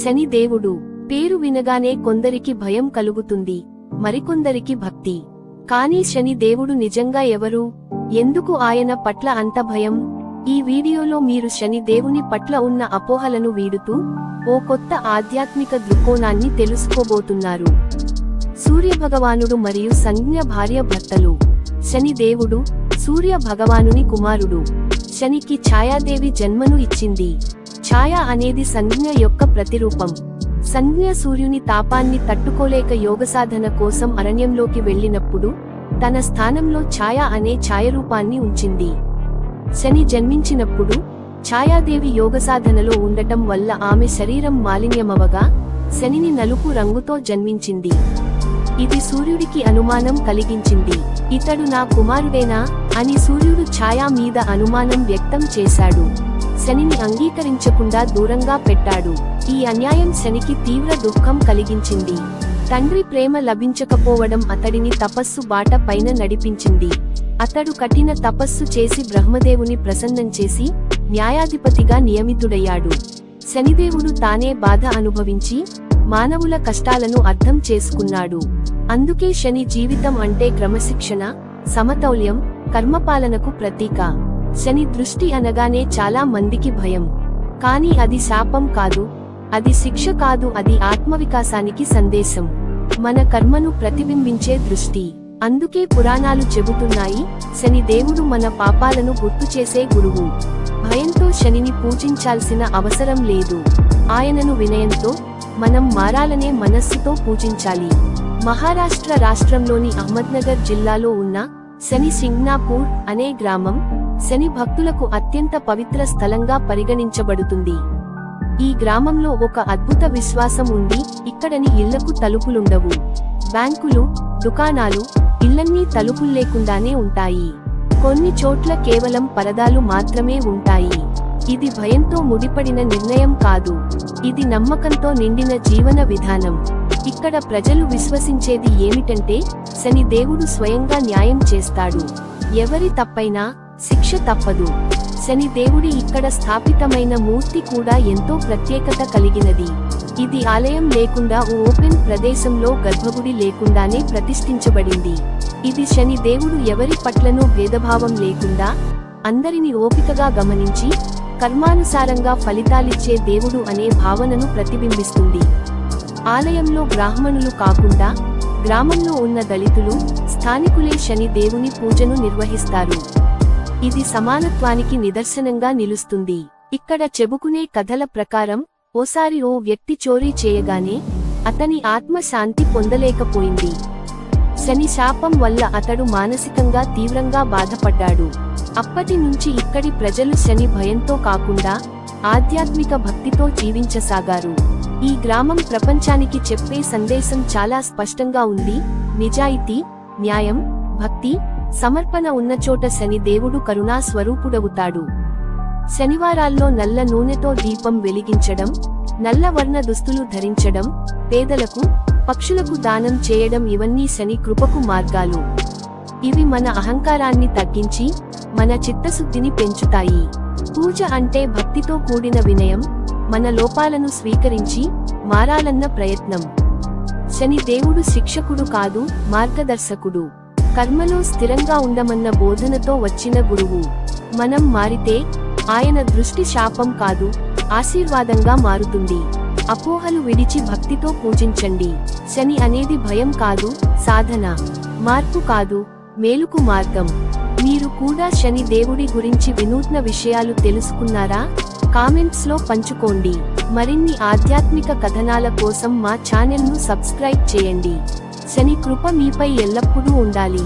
శని దేవుడు. పేరు వినగానే కొందరికి భయం కలుగుతుంది. మరికొందరికి భక్తి. కానీ శని దేవుడు నిజంగా ఎవరు? ఎందుకు ఆయన పట్ల అంత భయం? ఈ వీడియోలో మీరు శని దేవుని పట్ల ఉన్న అపోహలను వీడుతూ ఓ కొత్త ఆధ్యాత్మిక దృక్కోణాన్ని తెలుసుకోబోతున్నారు. సూర్యభగవానుడు మరియు సంజ్ఞ భార్య భర్తలు. శని దేవుడు సూర్య భగవానుని కుమారుడు. శనికి ఛాయాదేవి జన్మను ఇచ్చింది. ఛాయ అనేది సంజ్ఞ యొక్క ప్రతిరూపం. సంజ్ఞ సూర్యుని తాపాన్ని తట్టుకోలేక యోగసాధన కోసం అరణ్యంలోకి వెళ్ళినప్పుడు తన స్థానంలో ఛాయ అనే ఛాయరూపాన్ని ఉంచింది. శని జన్మించినప్పుడు ఛాయాదేవి యోగసాధనలో ఉండటం వల్ల ఆమె శరీరం మాలిన్యమవగా శనిని నలుపు రంగుతో జన్మించింది. ఇది సూర్యుడికి అనుమానం కలిగించింది. ఇతడు నా కుమారుడేనా? అని సూర్యుడు ఛాయా మీద అనుమానం వ్యక్తం చేశాడు. శనిని అంగీకరించకుండా దూరంగా పెట్టాడు. ఈ అన్యాయం శనికి తీవ్ర దుఃఖం కలిగించింది. తండ్రి ప్రేమ లభించకపోవడం అతడిని తపస్సు బాట పైన నడిపించింది. అతడు కఠిన తపస్సు చేసి బ్రహ్మదేవుని ప్రసన్నం చేసి న్యాయాధిపతిగా నియమితుడయ్యాడు. శనిదేవుడు తానే బాధ అనుభవించి మానవుల కష్టాలను అర్థం చేసుకున్నాడు. అందుకే శని జీవితం అంటే క్రమశిక్షణ సమతౌల్యం కర్మపాలనకు ప్రతీక. శని దృష్టి అనగానే చాలా మందికి భయం. కానీ అది శాపం కాదు. అది శిక్ష కాదు అది ఆత్మవికాసానికి సందేశం. మన కర్మను ప్రతిబింబించే దృష్టి. అందుకే పురాణాలు చెబుతున్నాయి శని దేవుడు మన పాపాలను గుర్తు చేసే గురువు. భయంతో శనిని పూజించాల్సిన అవసరం లేదు. ఆయనను వినయంతో మనం మారాలనే మనస్సుతో పూజించాలి. మహారాష్ట్ర రాష్ట్రంలోని అహ్మద్నగర్ జిల్లాలో ఉన్న శని సింగ్నాపూర్ అనే గ్రామం శని భక్తులకు అత్యంత పవిత్ర స్థలంగా పరిగణించబడుతుంది. ఈ గ్రామంలో ఒక అద్భుత విశ్వాసం ఉంది. ఇక్కడని ఇళ్ళకు తలుపులుండవు. బ్యాంకులు దుకాణాలు ఇళ్ళన్నీ తలుపుల్లేకుండానే ఉంటాయి. కొన్ని చోట్ల కేవలం పరదాలు మాత్రమే ఉంటాయి. ఇది భయంతో ముడిపడిన నిర్ణయం కాదు. ఇది నమ్మకంతో నిండిన జీవన విధానం. ఇక్కడ ప్రజలు విశ్వసించేది ఏమిటంటే శని దేవుడు స్వయంగా న్యాయం చేస్తాడు. ఎవరి తప్పైనా శిక్ష తప్పదు. శని దేవుడి ఇక్కడ స్థాపితమైన మూర్తి కూడా ఎంతో ప్రత్యేకత కలిగినది. ఇది ఆలయం లేకుండా ఓ ఓపెన్ ప్రదేశంలో గర్భగుడి లేకుండానే ప్రతిష్ఠించబడింది. ఇది శని దేవుడు ఎవరి పట్లనూ భేదభావం లేకుండా అందరిని ఓపికగా గమనించి కర్మానుసారంగా ఫలితాలిచ్చే దేవుడు అనే భావనను ప్రతిబింబిస్తుంది. ఆలయంలో బ్రాహ్మణులు కాకుండా గ్రామంలో ఉన్న దళితులు స్థానికులే శని దేవుని పూజను నిర్వహిస్తారు. ఇది సమానత్వానికి నిదర్శనంగా నిలుస్తుంది. ఇక్కడ చెబుకునే కథల ప్రకారం ఓసారి ఓ వ్యక్తి చోరీ చేయగానే అతని ఆత్మ శాంతి పొందలేకపోయింది. శని శాపం వల్ల అతడు మానసికంగా తీవ్రంగా బాధపడ్డాడు. అప్పటి నుంచి ఇక్కడి ప్రజలు శని భయంతో కాకుండా ఆధ్యాత్మిక భక్తితో జీవించసాగారు. ఈ గ్రామం ప్రపంచానికి చెప్పే సందేశం చాలా స్పష్టంగా ఉంది. నిజాయితీ న్యాయం భక్తి సమర్పణ ఉన్న చోట శని దేవుడు కరుణా స్వరూపుడవుతాడు. శనివారాల్లో నల్ల నూనెతో దీపం వెలిగించడం నల్ల వర్ణ దుస్తులు ధరించడం పేదలకు పక్షులకు దానం చేయడం ఇవన్నీ శని కృపకు మార్గాలు. ఇవి మన అహంకారాన్ని తగ్గించి మన చిత్తశుద్ధిని పెంచుతాయి. పూజ అంటే భక్తితో కూడిన వినయం మన లోపాలను స్వీకరించి మారాలన్న ప్రయత్నం. శని దేవుడు శిక్షకుడు కాదు మార్గదర్శకుడు. కర్మలో స్థిరంగా ఉండమన్న బోధనతో వచ్చిన గురువు. మనం మారితే ఆయన దృష్టి శాపం కాదు ఆశీర్వాదంగా మారుతుంది. అపోహలు విడిచి భక్తితో పూజించండి. శని అనేది భయం కాదు సాధన. మార్పు కాదు మేలుకు మార్గం. మీరు కూడా శని దేవుడి గురించి వినూత్న విషయాలు తెలుసుకున్నారా? కామెంట్స్లో పంచుకోండి. మరిన్ని ఆధ్యాత్మిక కథనాల కోసం మా ఛానల్ను సబ్స్క్రైబ్ చేయండి. శని కృప మీపై ఎల్లప్పుడూ ఉండాలి.